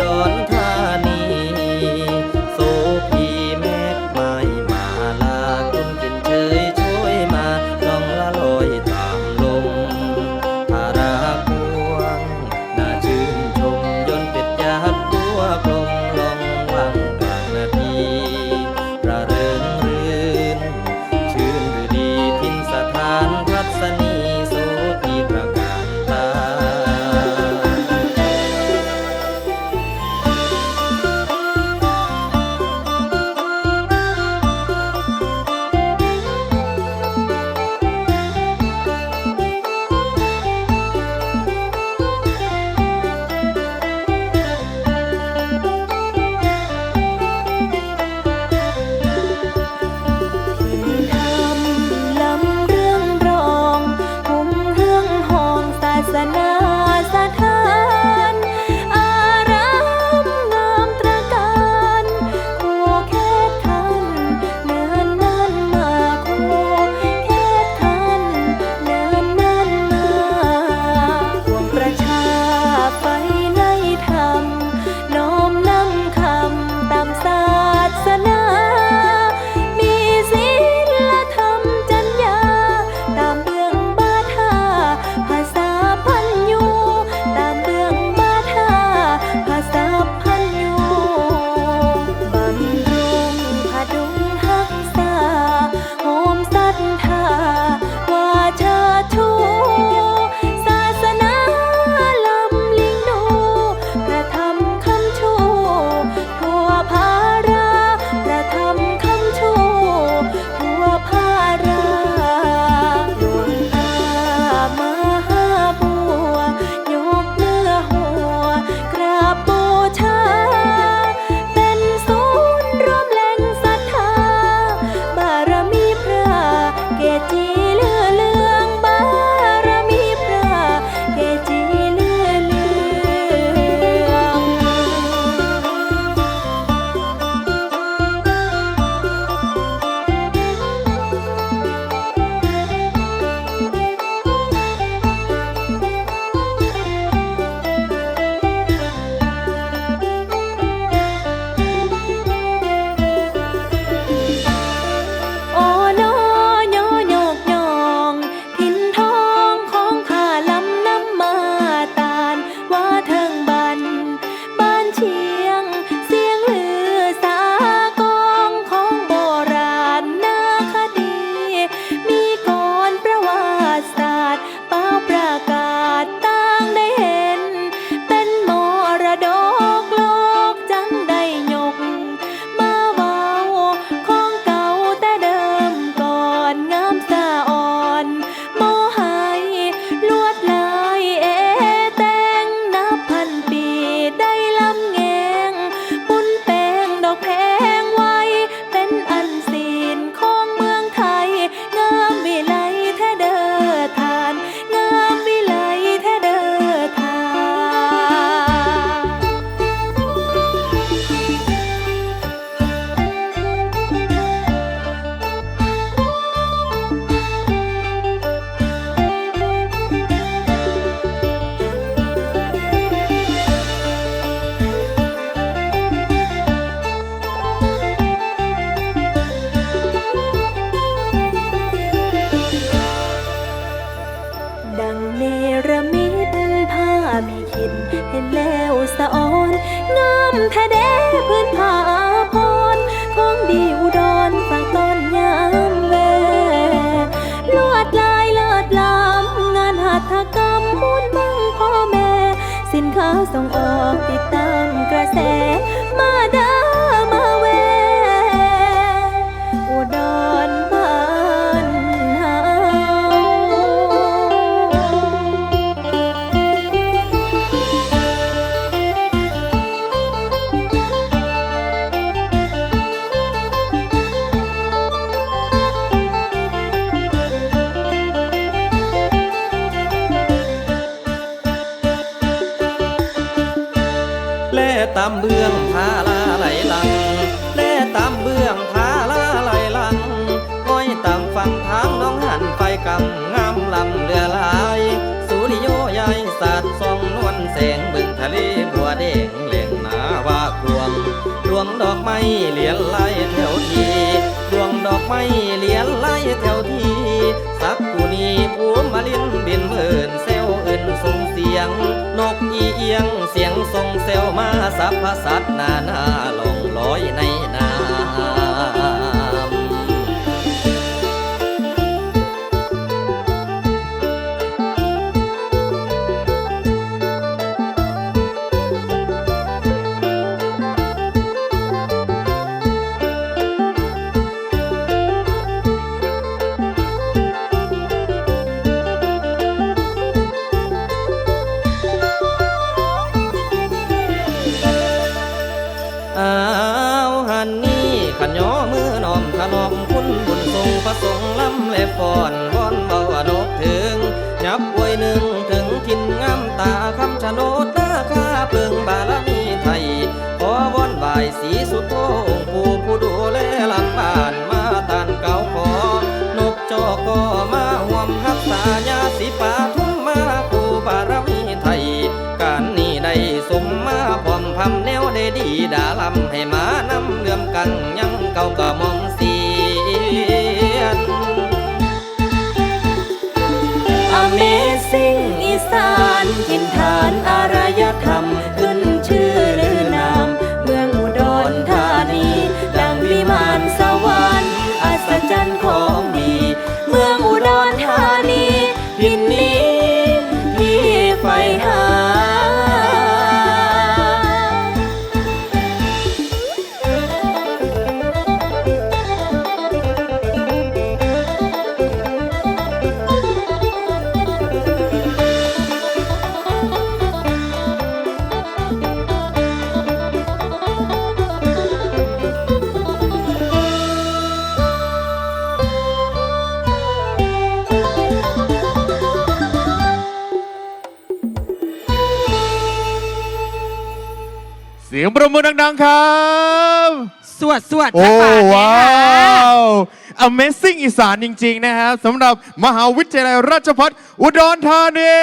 ดอน แท้เดพื้นผ้าพรของดีอุดรฝากต้นยามแวลวดลายเลิศล้ำงานหัตถกรรมมูลมั่งพ่อแม่ สินค้าส่งออกติดตามกระแสมาได้ ตามเบื้องทาลาไหลหลังแล่ตามเบื้องทาลาไหลหลังก้อยต่างฝั่งทางน้องหันไฟกำงามลำเรือลายสุริโยใหญ่สาดส่องนวลแสงบึงทะเลบัวแดงเล่งนาว่าควงดวงดอกไม้เลียนไล่แถวทีดวงดอกไม้เลียนไล่แถวทีสักกูนีผูมาลินบินเบิ่นเซลเอินส่งเสียง นกอีเอียงเสียง เซลมาสับพสัตนานาลงลอยในนา อน้อมถนอมคุณบุญทรงพระสงฆ์ล้ำและฟ้อนวอนเบาอนกถึง ยับอวยหนึ่งถึงทินงามตาคำชะโนดนาคาเปลืองบารมีไทย ขอวอนบายสีสุดโทองปู สานถิ่นฐานอารยธรรม ขึ้นชื่อลือนาม เมืองอุดรธานี ดังวิมานสวรรค์อัศจรรย์ของดี เมืองอุดรธานีถิ่นนี้ สียงประมือดัง ๆ ครับ สวดสวดโอ้จักบาทเนี่ยว้าค่ะว Amazing อีสานจริง ๆ นะครับสำหรับมหาวิทยาลัยราชภัฏอุดรธานี